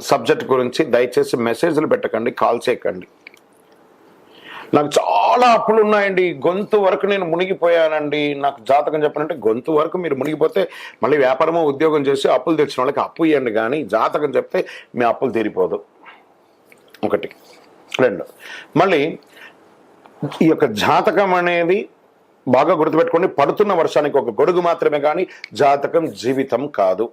Subject గురించి దయచేసి మెసేజ్లు పెట్టకండి కాల్ చేయకండి. నాకు చాలా అప్పులు ఉన్నాయండి. గొంతు వరకు నేను మునిగిపోయానండి. నాకు జాతకం చెప్పనంటే గొంతు వరకు మీరు మునిగిపోతే మళ్ళీ వ్యాపారమో ఉద్యోగం చేసి అప్పులు తెచ్చిన వాళ్ళకి అప్పు ఇవ్వండి కానీ జాతకం చెప్తే మీ అప్పులు తీరిపోదు. ఒకటి. రెండు. మళ్ళీ ఈ యొక్క జాతకం అనేది బాగా గుర్తుపెట్టుకోండి పడుతున్న వర్షానికి ఒక గొడుగు మాత్రమే కానీ జాతకం జీవితం కాదు.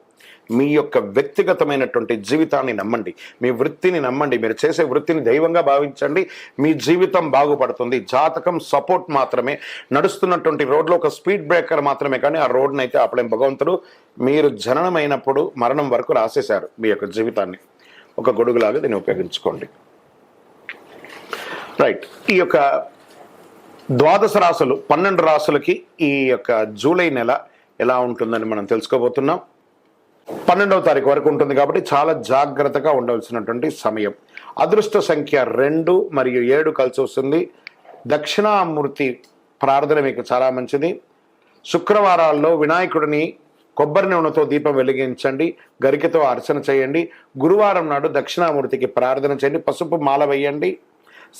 మీ యొక్క వ్యక్తిగతమైనటువంటి జీవితాన్ని నమ్మండి. మీ వృత్తిని నమ్మండి. మీరు చేసే వృత్తిని దైవంగా భావించండి. మీ జీవితం బాగుపడుతుంది. జాతకం సపోర్ట్ మాత్రమే. నడుస్తున్నటువంటి రోడ్లో ఒక స్పీడ్ బ్రేకర్ మాత్రమే కానీ ఆ రోడ్ని అయితే ఆపలేం. భగవంతుడు మీరు జననమైనప్పుడు మరణం వరకు రాసేశారు మీ యొక్క జీవితాన్ని. ఒక గొడుగులాగా దీన్ని ఉపయోగించుకోండి. రైట్ ఈ యొక్క ద్వాదశ రాసులు పన్నెండు రాసులకి ఈ యొక్క జూలై నెల ఎలా ఉంటుందని మనం తెలుసుకోబోతున్నాం. పన్నెండవ తారీఖు వరకు ఉంటుంది కాబట్టి చాలా జాగ్రత్తగా ఉండవలసినటువంటి సమయం. అదృష్ట సంఖ్య రెండు మరియు ఏడు కలిసి వస్తుంది. దక్షిణామూర్తి ప్రార్థన మీకు చాలా మంచిది. శుక్రవారాల్లో వినాయకుడిని కొబ్బరి నూనెతో దీపం వెలిగించండి. గరికతో అర్చన చేయండి. గురువారం నాడు దక్షిణామూర్తికి ప్రార్థన చేయండి. పసుపు మాల వేయండి.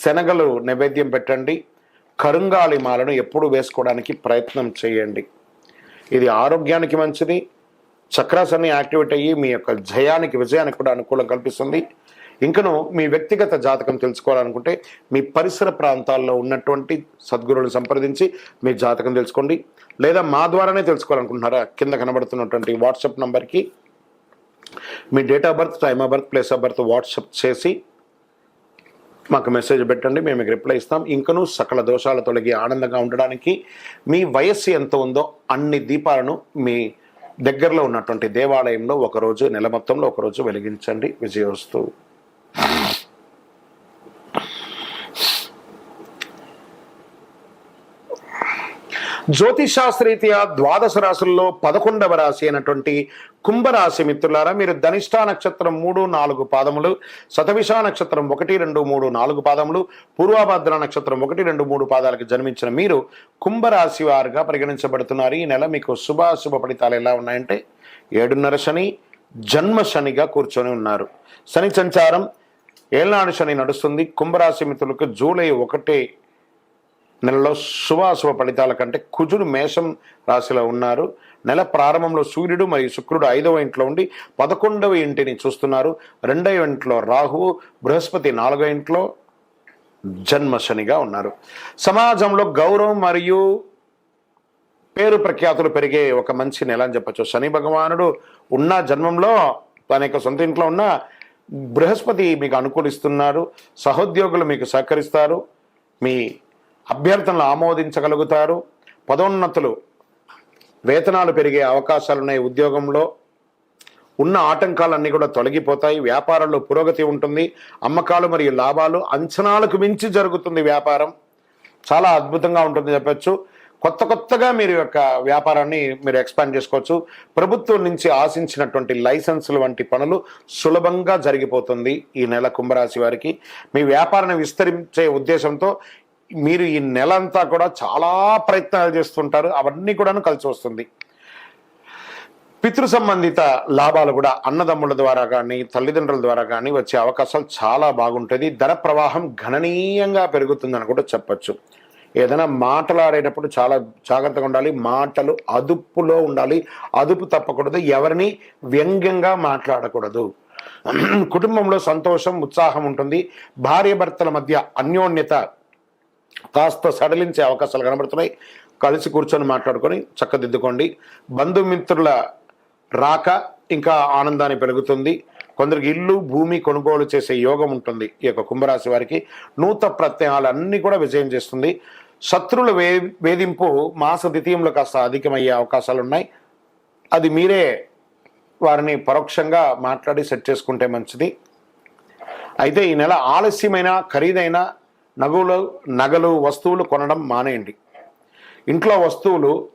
శనగలు నైవేద్యం పెట్టండి. కరుంగాలి మాలను ఎప్పుడు వేసుకోవడానికి ప్రయత్నం చేయండి. ఇది ఆరోగ్యానికి మంచిది చక్రాస్ అన్ని యాక్టివేట్ అయ్యి మీ యొక్క జయానికి విజయానికి కూడా అనుకూలం కల్పిస్తుంది. ఇంకను మీ వ్యక్తిగత జాతకం తెలుసుకోవాలనుకుంటే మీ పరిసర ప్రాంతాల్లో ఉన్నటువంటి సద్గురువులను సంప్రదించి మీ జాతకం తెలుసుకోండి. లేదా మా ద్వారానే తెలుసుకోవాలనుకుంటున్నారా? కింద కనబడుతున్నటువంటి వాట్సాప్ నంబర్కి మీ date of birth time of birth place of birth WhatsApp చేసి మాకు మెసేజ్ పెట్టండి మేము మీకు రిప్లై ఇస్తాం. ఇంకనూ సకల దోషాలు తొలగి ఆనందంగా ఉండడానికి మీ వయస్సు ఎంత ఉందో అన్ని దీపాలను మీ దగ్గరలో ఉన్నటువంటి దేవాలయంలో ఒకరోజు నెల మొత్తంలో ఒకరోజు వెలిగించండి. విజయోస్తు. జ్యోతిషాస్త్రీత్యా ద్వాదశ రాశుల్లో పదకొండవ రాశి అయినటువంటి కుంభరాశి మిత్రులారా మీరు ధనిష్టా నక్షత్రం మూడు నాలుగు పాదములు శతవిషా నక్షత్రం ఒకటి రెండు మూడు నాలుగు పాదములు పూర్వభద్ర నక్షత్రం ఒకటి రెండు మూడు పాదాలకు జన్మించిన మీరు కుంభరాశి వారుగా పరిగణించబడుతున్నారు. ఈ నెల మీకు శుభాశుభ ఫలితాలు ఎలా ఉన్నాయంటే ఏడున్నర శని జన్మ శనిగా కూర్చొని ఉన్నారు. శని సంచారం ఏళ్నాడు శని నడుస్తుంది. కుంభరాశి మిత్రులకు జూలై ఒకటే నెలలో శుభాశుభ ఫలితాల కంటే కుజుడు మేషం రాశిలో ఉన్నారు. నెల ప్రారంభంలో సూర్యుడు మరియు శుక్రుడు ఐదవ ఇంట్లో ఉండి పదకొండవ ఇంటిని చూస్తున్నారు. రెండవ ఇంట్లో రాహువు బృహస్పతి నాలుగవ ఇంట్లో జన్మ శనిగా ఉన్నారు. సమాజంలో గౌరవం మరియు పేరు ప్రఖ్యాతులు పెరిగే ఒక మంచి నెల అని చెప్పచ్చు. శని భగవానుడు ఉన్న జన్మంలో తన యొక్క సొంత ఇంట్లో ఉన్న బృహస్పతి మీకు అనుకూలిస్తున్నారు. సహోద్యోగులు మీకు సహకరిస్తారు. మీ అభ్యర్థనలు ఆమోదించగలుగుతారు. పదోన్నతులు వేతనాలు పెరిగే అవకాశాలు ఉన్నాయి ఉద్యోగంలో. ఉన్న ఆటంకాలన్నీ కూడా తొలగిపోతాయి. వ్యాపారంలో పురోగతి ఉంటుంది. అమ్మకాలు మరియు లాభాలు అంచనాలకు మించి జరుగుతుంది వ్యాపారం. చాలా అద్భుతంగా ఉంటుంది చెప్పచ్చు. కొత్త కొత్తగా మీరు యొక్క వ్యాపారాన్ని మీరు ఎక్స్పాండ్ చేసుకోవచ్చు. ప్రభుత్వం నుంచి ఆశించినటువంటి లైసెన్సులు వంటి పనులు సులభంగా జరిగిపోతుంది ఈ నెల కుంభరాశి వారికి. మీ వ్యాపారాన్ని విస్తరించే ఉద్దేశంతో మీరు ఈ నెల అంతా కూడా చాలా ప్రయత్నాలు చేస్తుంటారు. అవన్నీ కూడాను కలిసి వస్తుంది. పితృ సంబంధిత లాభాలు కూడా అన్నదమ్ముల ద్వారా కానీ తల్లిదండ్రుల ద్వారా కానీ వచ్చే అవకాశాలు చాలా బాగుంటుంది. ధన ప్రవాహం గణనీయంగా పెరుగుతుందని కూడా చెప్పచ్చు. ఏదైనా మాటలాడేటప్పుడు చాలా జాగ్రత్తగా ఉండాలి. మాటలు అదుపులో ఉండాలి. అదుపు తప్పకూడదు. ఎవరిని వ్యంగ్యంగా మాట్లాడకూడదు. కుటుంబంలో సంతోషం ఉత్సాహం ఉంటుంది. భార్య భర్తల మధ్య అన్యోన్యత కాస్త సడలించే అవకాశాలు కనబడుతున్నాయి. కలిసి కూర్చొని మాట్లాడుకొని చక్కదిద్దుకోండి. బంధుమిత్రుల రాక ఇంకా ఆనందాన్ని పెరుగుతుంది. కొందరికి ఇల్లు భూమి కొనుగోలు చేసే యోగం ఉంటుంది ఈ యొక్క కుంభరాశి వారికి. నూత ప్రత్యయాలన్నీ కూడా విజయం చేస్తుంది. శత్రుల వే వేధింపు మాస ద్వితీయంలో కాస్త అధికమయ్యే అవకాశాలు ఉన్నాయి. అది మీరే వారిని పరోక్షంగా మాట్లాడి సెట్ చేసుకుంటే మంచిది. అయితే ఈ నెల ఆలస్యమైన ఖరీదైన నగలు నగలు వస్తువులు కొనడం మానేయండి. ఇంట్లో వస్తువులు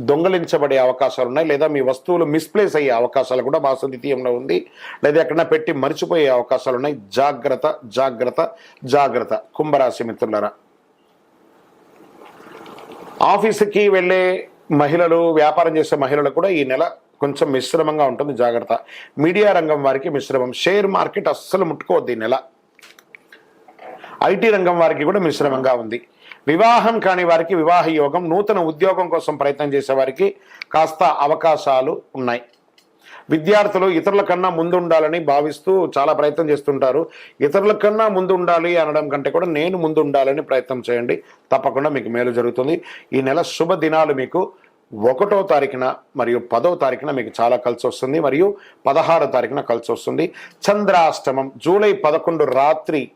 దొంగలించబడే అవకాశాలు ఉన్నాయి లేదా మీ వస్తువులు మిస్ప్లేస్ అయ్యే అవకాశాలు కూడా మాస ద్వితీయంలో ఉంది లేదా ఎక్కడన్నా పెట్టి మర్చిపోయే అవకాశాలు ఉన్నాయి జాగ్రత్త జాగ్రత్త జాగ్రత్త. కుంభరాశి మిత్రులరా ఆఫీసుకి వెళ్ళే మహిళలు వ్యాపారం చేసే మహిళలు కూడా ఈ నెల కొంచెం మిశ్రమంగా ఉంటుంది. జాగ్రత్త. మీడియా రంగం వారికి మిశ్రమం. షేర్ మార్కెట్ అస్సలు ముట్టుకోవద్దు ఈ నెల. ఐటీ రంగం వారికి కూడా మిశ్రమంగా ఉంది. వివాహం కాని వారికి వివాహ యోగం నూతన ఉద్యోగం కోసం ప్రయత్నం చేసేవారికి కాస్త అవకాశాలు ఉన్నాయి. విద్యార్థులు ఇతరుల కన్నా ముందు ఉండాలని భావిస్తూ చాలా ప్రయత్నం చేస్తుంటారు. ఇతరుల కన్నా ముందు ఉండాలి అనడం కంటే కూడా నేను ముందు ఉండాలని ప్రయత్నం చేయండి. తప్పకుండా మీకు మేలు జరుగుతుంది. ఈ నెల శుభ దినాలు మీకు ఒకటో తారీఖున మరియు పదో తారీఖున మీకు చాలా కలిసి వస్తుంది. మరియు పదహారో తారీఖున కలిసి వస్తుంది. చంద్రాష్టమం జూలై పదకొండు రాత్రి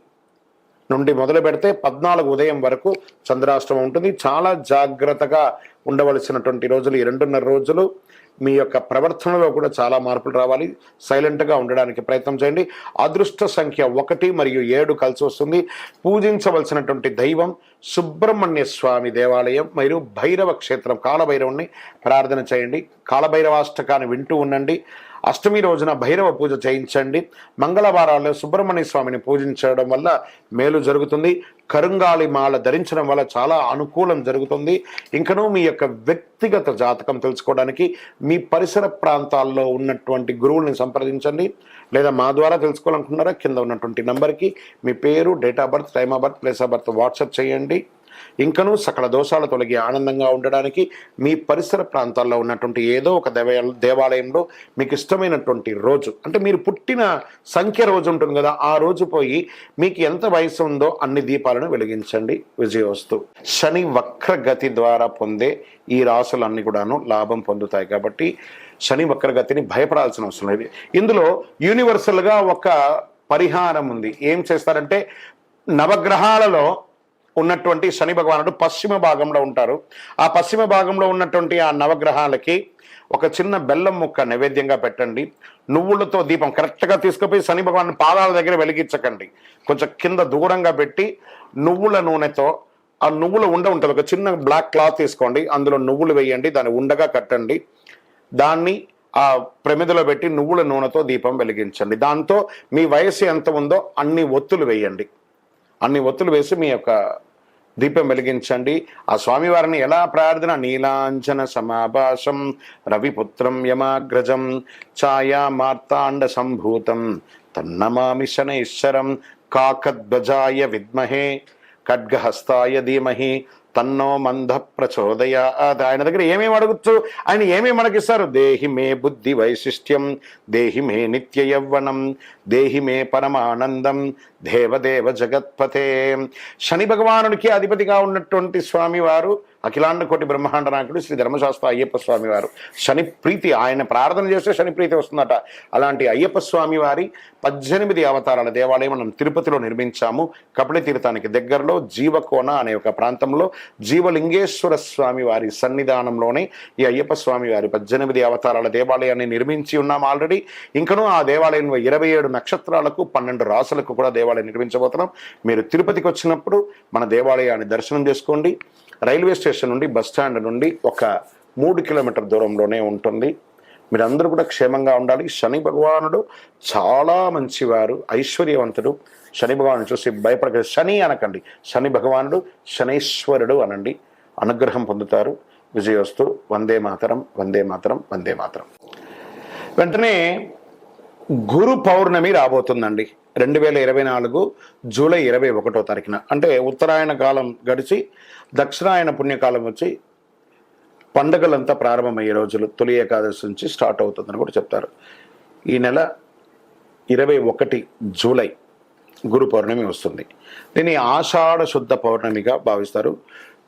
నుండి మొదలు పెడితే పద్నాలుగు ఉదయం వరకు చంద్రాష్టమం ఉంటుంది. చాలా జాగ్రత్తగా ఉండవలసినటువంటి రోజులు ఈ రెండున్నర రోజులు. మీ యొక్క ప్రవర్తనలో కూడా చాలా మార్పులు రావాలి. సైలెంట్గా ఉండడానికి ప్రయత్నం చేయండి. అదృష్ట సంఖ్య ఒకటి మరియు ఏడు కలిసి వస్తుంది. పూజించవలసినటువంటి దైవం సుబ్రహ్మణ్య స్వామి దేవాలయం మరియు భైరవ క్షేత్రం కాలభైరవుణ్ణి ప్రార్థన చేయండి. కాలభైరవాష్టకాన్ని వింటూ ఉండండి. అష్టమి రోజున భైరవ పూజ చేయించండి. మంగళవారాల్లో సుబ్రహ్మణ్య స్వామిని పూజించడం వల్ల మేలు జరుగుతుంది. కరుంగాలి మాల ధరించడం వల్ల చాలా అనుకూలం జరుగుతుంది. ఇంకనూ మీ యొక్క వ్యక్తిగత జాతకం తెలుసుకోవడానికి మీ పరిసర ప్రాంతాల్లో ఉన్నటువంటి గురువుల్ని సంప్రదించండి. లేదా మా ద్వారా తెలుసుకోవాలనుకున్నారా కింద ఉన్నటువంటి నంబర్కి మీ పేరు date of birth time of birth place of birth WhatsApp చేయండి. ఇంకనూ సకల దోషాలు తొలగి ఆనందంగా ఉండడానికి మీ పరిసర ప్రాంతాల్లో ఉన్నటువంటి ఏదో ఒక దేవాలయంలో మీకు ఇష్టమైనటువంటి రోజు. అంటే మీరు పుట్టిన సంఖ్య రోజు ఉంటుంది కదా ఆ రోజు పోయి మీకు ఎంత వయసు ఉందో అన్ని దీపాలను వెలిగించండి. విజయవస్తు. శని వక్రగతి ద్వారా పొందే ఈ రాసులన్నీ కూడాను లాభం పొందుతాయి కాబట్టి శని వక్రగతిని భయపడాల్సిన అవసరం లేదు. ఇందులో యూనివర్సల్గా ఒక పరిహారం ఉంది. ఏం చేస్తారంటే నవగ్రహాలలో ఉన్నటువంటి శని భగవానుడు పశ్చిమ భాగంలో ఉంటారు. ఆ పశ్చిమ భాగంలో ఉన్నటువంటి ఆ నవగ్రహాలకి ఒక చిన్న బెల్లం ముక్క నైవేద్యంగా పెట్టండి. నువ్వులతో దీపం కరెక్ట్గా తీసుకుపోయి శని భగవాన్ పాదాల దగ్గర వెలిగించకండి. కొంచెం కింద దూరంగా పెట్టి నువ్వుల నూనెతో ఆ నువ్వుల ఉండ ఉంటుంది ఒక చిన్న బ్లాక్ క్లాత్ తీసుకోండి. అందులో నువ్వులు వేయండి దాన్ని ఉండగా కట్టండి. దాన్ని ఆ ప్రమిదలో పెట్టి నువ్వుల నూనెతో దీపం వెలిగించండి. దాంతో మీ వయసు ఎంత ఉందో అన్ని ఒత్తులు వేయండి. అన్ని ఒత్తులు వేసి మీ యొక్క దీపం వెలిగించండి. ఆ స్వామివారిని ఎలా ప్రార్థన? నీలాంజన సమాభాసం రవిపుత్రం యమాగ్రజం ఛాయా మార్తాండ సంభూతం తన్నమామి శనైశ్వరం కాకధ్వజాయ విద్మహే. ఖడ్గహస్తాయ ధీమహి తన్నో మంద ప్రచోదయ. ఆయన దగ్గర ఏమేమి అడగచ్చు ఆయన ఏమేమి మనకిస్తారు దేహి మే బుద్ధి వైశిష్ట్యం దేహి మే నిత్య యవ్వనం దేహి మే పరమానందం దేవదేవ జగత్పతే. శని భగవానుడికి అధిపతిగా ఉన్నటువంటి స్వామివారు అఖిలాండ కోటి బ్రహ్మాండ నాయకుడు శ్రీ ధర్మశాస్త్ర అయ్యప్ప స్వామి వారు. శని ప్రీతి ఆయన ప్రార్థన చేస్తే శని ప్రీతి వస్తుందట. అలాంటి అయ్యప్ప స్వామి వారి పద్దెనిమిది అవతారాల దేవాలయం మనం తిరుపతిలో నిర్మించాము. కపిల తీర్థానికి దగ్గరలో జీవకోన అనే ఒక ప్రాంతంలో జీవలింగేశ్వర స్వామి వారి సన్నిధానంలోనే ఈ అయ్యప్ప స్వామి వారి పద్దెనిమిది అవతారాల దేవాలయాన్ని నిర్మించి ఉన్నాం ఆల్రెడీ. ఇంకనూ ఆ దేవాలయంలో ఇరవై ఏడు నక్షత్రాలకు పన్నెండు రాసులకు కూడా దేవాలయం నిర్మించబోతున్నాం. మీరు తిరుపతికి వచ్చినప్పుడు మన దేవాలయాన్ని దర్శనం చేసుకోండి. రైల్వే స్టేషన్ నుండి బస్ స్టాండ్ నుండి ఒక మూడు కిలోమీటర్ దూరంలోనే ఉంటుంది. మీరందరూ కూడా క్షేమంగా ఉండాలి. శని భగవానుడు చాలా మంచివారు ఐశ్వర్యవంతుడు. శని భగవాను చూసి భయపడక శని అనకండి. శని భగవానుడు శనీశ్వరుడు అనండి. అనుగ్రహం పొందుతారు. విజయోస్తు వందే మాతరం వందే మాతరం వందే మాతరం. వెంటనే గురు పౌర్ణమి రాబోతుందండి. రెండు వేల ఇరవై నాలుగు జూలై ఇరవై ఒకటో తారీఖున. అంటే ఉత్తరాయణ కాలం గడిచి దక్షిణాయన పుణ్యకాలం వచ్చి పండుగలంతా ప్రారంభమయ్యే రోజులు తొలి ఏకాదశి నుంచి స్టార్ట్ అవుతుందని కూడా చెప్తారు. ఈ నెల ఇరవై ఒకటి జూలై గురు పౌర్ణమి వస్తుంది. దీన్ని ఆషాఢ శుద్ధ పౌర్ణమిగా భావిస్తారు.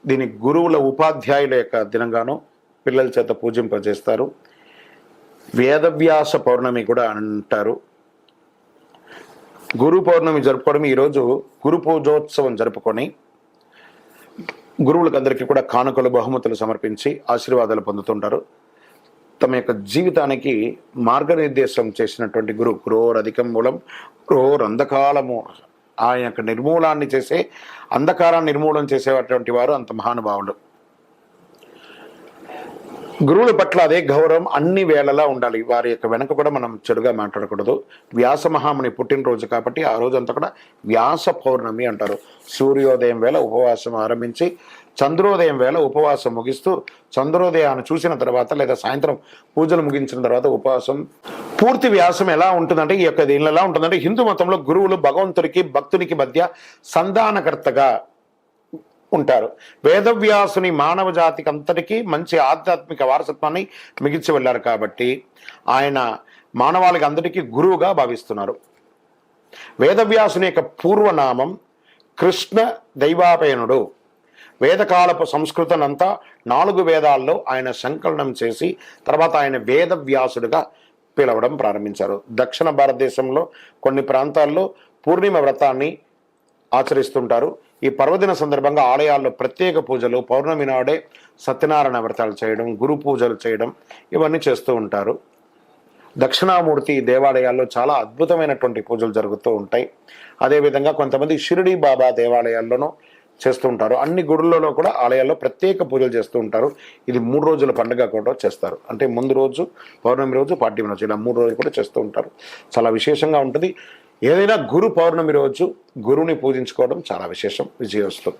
దీని గురువుల ఉపాధ్యాయుల యొక్క దినంగాను పిల్లల చేత పూజింపజేస్తారు. వేదవ్యాస పౌర్ణమి కూడా అంటారు. గురు పౌర్ణమి జరుపుకోవడం ఈరోజు గురు పూజోత్సవం జరుపుకొని గురువులకు అందరికీ కూడా కానుకలు బహుమతులు సమర్పించి ఆశీర్వాదాలు పొందుతుంటారు. తమ యొక్క జీవితానికి మార్గనిర్దేశం చేసినటువంటి గురు గురోర్ అధికం మూలం గురోర్ అంధకాలము ఆయన యొక్క నిర్మూలాన్ని చేసే అంధకారాన్ని నిర్మూలన చేసేటువంటి వారు అంత మహానుభావులు. గురువుల పట్ల అదే గౌరవం అన్ని వేళలా ఉండాలి. వారి యొక్క వెనక కూడా మనం చెడుగా మాట్లాడకూడదు. వ్యాస మహాముని పుట్టినరోజు కాబట్టి ఆ రోజు అంతా కూడా వ్యాస పౌర్ణమి అంటారు. సూర్యోదయం వేళ ఉపవాసం ఆరంభించి చంద్రోదయం వేళ ఉపవాసం ముగిస్తూ చంద్రోదయాన్ని చూసిన తర్వాత లేదా సాయంత్రం పూజలు ముగించిన తర్వాత ఉపవాసం. పూర్తి వ్యాసం ఎలా ఉంటుందంటే ఈ యొక్క దీనిలో ఎలా ఉంటుందంటే హిందూ మతంలో గురువులు భగవంతుడికి భక్తునికి మధ్య సంధానకర్తగా ఉంటారు వేదవ్యాసుని మానవ జాతికి అంతటికీ మంచి ఆధ్యాత్మిక వారసత్వాన్ని మిగిల్చి వెళ్ళారు కాబట్టి ఆయన మానవాళికి అందరికీ గురువుగా భావిస్తున్నారు. వేదవ్యాసుని యొక్క పూర్వనామం కృష్ణ దైవాపయనుడు. వేదకాలపు సంస్కృతనంతా నాలుగు వేదాల్లో ఆయన సంకలనం చేసి తర్వాత ఆయన వేదవ్యాసుడిగా పిలవడం ప్రారంభించారు. దక్షిణ భారతదేశంలో కొన్ని ప్రాంతాల్లో పూర్ణిమ వ్రతాన్ని ఆచరిస్తుంటారు. ఈ పర్వదిన సందర్భంగా ఆలయాల్లో ప్రత్యేక పూజలు పౌర్ణమి నాడే సత్యనారాయణ వ్రతాలు చేయడం గురు పూజలు చేయడం ఇవన్నీ చేస్తూ ఉంటారు. దక్షిణామూర్తి దేవాలయాల్లో చాలా అద్భుతమైనటువంటి పూజలు జరుగుతూ ఉంటాయి. అదేవిధంగా కొంతమంది షిరిడి బాబా దేవాలయాల్లోనూ చేస్తూ ఉంటారు. అన్ని గుడులలో కూడా ఆలయాల్లో ప్రత్యేక పూజలు చేస్తూ ఉంటారు. ఇది మూడు రోజుల పండుగ కూడా చేస్తారు. అంటే ముందు రోజు పౌర్ణమి రోజు పాడ్యమి రోజు ఇలా మూడు రోజులు కూడా చేస్తూ ఉంటారు. చాలా విశేషంగా ఉంటుంది. ఏదైనా గురు పౌర్ణమి రోజు గురువుని పూజించుకోవడం చాలా విశేషం విజయోస్తు